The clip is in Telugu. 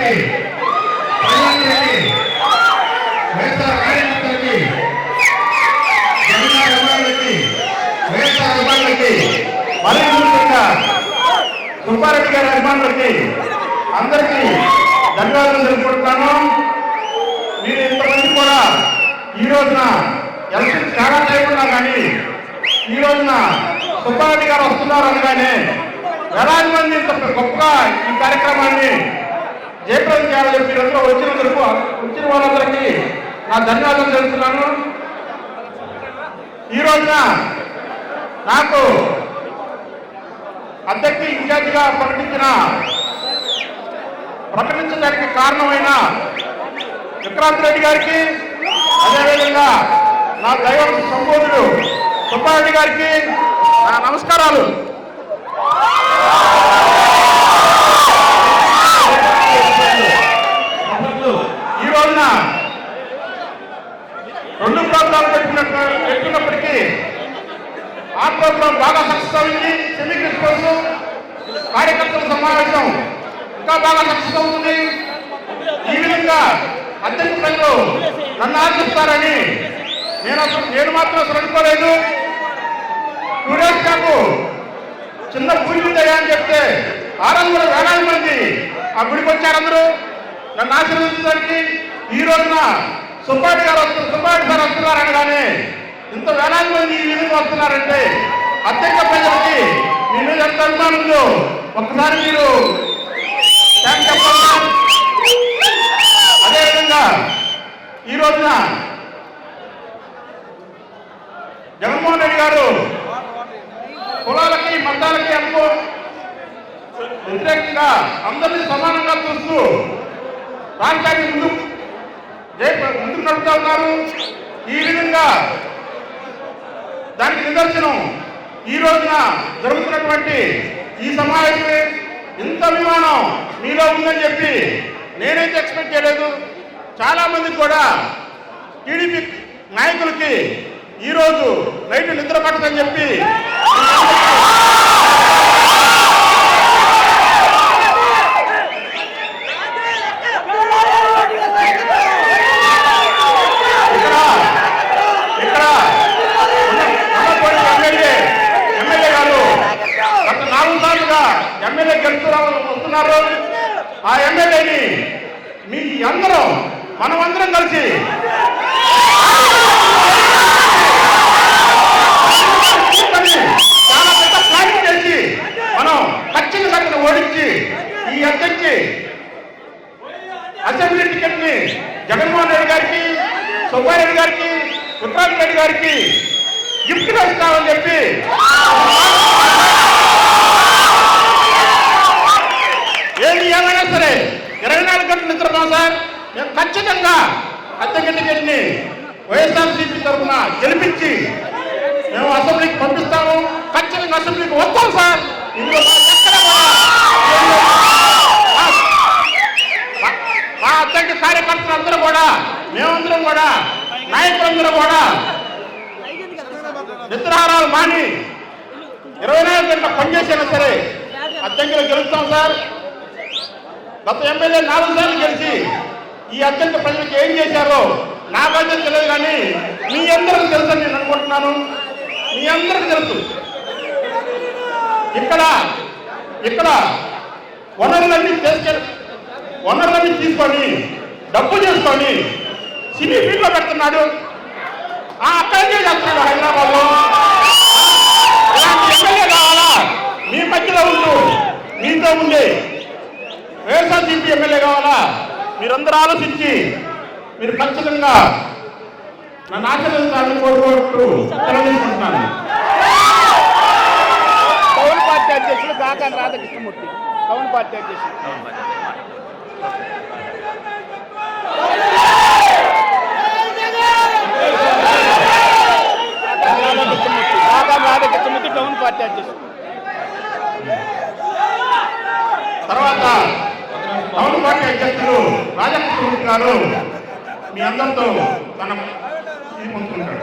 పార్టీ ప్రజలందరికీ వైఎస్ఆర్ కార్యకర్తలకి జగన్ అభిమానులకి వైఎస్ఆర్ అభిమానులకి మరీ ముఖ్యంగా సుబ్బారెడ్డి గారి అభిమానులకి అందరికీ ధన్యవాదాలు తెలుపుకుంటున్నాను. మీరు ఇంతమంది కూడా ఈ రోజున ఎలక్షన్ చాలా టైం ఉన్నా కానీ ఈ రోజున సుబ్బారెడ్డి గారు వస్తున్నారు అనగానే వేలాది మంది ఇంత గొప్ప ఈ కార్యక్రమాన్ని జయప్రదం చేయాలని చెప్పి మీరందరూ వచ్చినందుకు వచ్చిన వాళ్ళందరికీ నా ధన్యవాదాలు తెలుపుతున్నాను. ఈ రోజున నాకు అధ్యక్ష ఇన్ఛార్జిగా ప్రకటించిన ప్రకటించడానికి కారణమైన విక్రాంత్ రెడ్డి గారికి అదేవిధంగా నా దైవ సంబోధుడు సుబ్బారెడ్డి గారికి నా నమస్కారాలు. ఈ రెండు ప్రోగ్రాలు పెట్టినట్టు పెట్టినప్పటికీ ఆ ప్రోగ్రాం బాగా సక్సెస్ అయింది. సెమీ కార్యకర్తల సమావేశం ఇంకా బాగా సక్సెస్ అవుతుంది. ఈ విధంగా అధ్యక్ష ప్రజలు నన్ను ఆశిస్తారని నేను అసలు నేను మాత్రం అసలు అనుకోలేదు. టూ డేస్ నాకు చిన్న పూజ ఉందయ్యా అని చెప్తే ఆరు వందల వేలాది మంది ఆ గుడికి వచ్చారు అందరూ. నన్ను ఆశీర్వదించడానికి ఈ రోజున సుబ్బాటి గారు వస్తు సుబ్బాటి గారు వస్తున్నారు అనగానే ఇంత వేలాది మంది ఈ విధంగా వస్తున్నారంటే అత్యంత ప్రజలకి మీ మీద ఎంత అభిమానం ఉందో మీరు అదేవిధంగా ఈ రోజున జగన్మోహన్ రెడ్డి గారు కులాలకి మతాలకి అనుకో వ్యతిరేకంగా అందరినీ సమానంగా చూస్తూ రాష్ట్రాన్ని ముందు జై- ముందుకు నడుపుతా ఉన్నారు ఈ విధంగా దానికి నిదర్శనం ఈ రోజున జరుగుతున్నటువంటి ఈ సమావేశమే ఇంత అభిమానం మీలో ఉందని చెప్పి నేనైతే ఎక్స్పెక్ట్ చేయలేదు. చాలా మంది కూడా టీడీపీ నాయకులకి ఈరోజు నైట్ నిద్ర పట్టదని చెప్పి ఇక్కడ ఇక్కడ ఉన్న- ఉన్నటువంటి ఎమ్మెల్యే ఎమ్మెల్యే గారు గత నాలుగు సార్లుగా ఎమ్మెల్యే వస్తున్నారు. ఆ ఎమ్మెల్యేని మీ అందరం మనమందరం కలిసి చాలా పెద్ద ప్లానింగ్ చేసి మనం ఖచ్చితంగా అతను ఓడించి ఈ అధ్యక్షి అసెంబ్లీ టికెట్ని జగన్మోహన్ రెడ్డి గారికి సుబ్బారెడ్డి గారికి ఉత్తరాజ్ రెడ్డి గారికి గిఫ్ట్గా ఇస్తామని చెప్పి ఏది ఏమైనా సరే ఇరవై నాలుగు గంటలు నిద్రపోం సార్ మేము ఖచ్చితంగా అద్దెకి టికెట్ని వైఎస్ఆర్సీపీ తరఫున గెలిపించి మేము అసెంబ్లీకి పంపిస్తాము. ఖచ్చితంగా అసెంబ్లీకి వస్తాం సార్. ఇందులో మా- మా అధ్యక్ష కార్యకర్తలు అందరూ కూడా మేమందరం కూడా నాయకులందరూ కూడా నిద్రాహారాలు మాని ఇరవై నాలుగు గంటల పనిచేసినా సరే అధ్యక్షులు గెలుస్తాం సార్. గత ఎమ్మెల్యే నాలుగు సార్లు గెలిచి ఈ అత్యంత ప్రజలకు ఏం చేశారో నాకైతే తెలియదు కానీ మీ అందరికి తెలుసు నేను అనుకుంటున్నాను. మీ అందరికి తెలుసు. ఇక్కడ ఇక్కడ వనరులన్నీ చేసుకెళ్ళి వనరులన్నీ తీసుకొని డబ్బు చేసుకొని సినీ ఫీల్డ్లో పెడుతున్నాడు. ఆ అక్కడికే చేస్తున్నాడు హైదరాబాద్లో ఎమ్మెల్యే కావాలా? మీ మధ్యలో ఉంటూ మీతో ఉండే వైఎస్ఆర్సీపీ ఎమ్మెల్యే కావాలా? మీరందరూ ఆలోచించి మీరు ఖచ్చితంగా నన్ను ఆశీర్వదించాలని కోరుకుంటూ తెలియజేసుకుంటున్నాను పవన్ పార్టీ అధ్యక్షులు కాకాని రాధాకృష్ణమూర్తి. పవన్ పార్టీ అధ్యక్షులు రాధాకృష్ణమూర్తి కాకాని రాధాకృష్ణమూర్తి పవన్ పార్టీ అధ్యక్షులు తర్వాత టౌన్ పార్టీ అధ్యక్షులు రాజకృష్ణ గారు మీ అందరితో తన ఇది పంచుకుంటాడు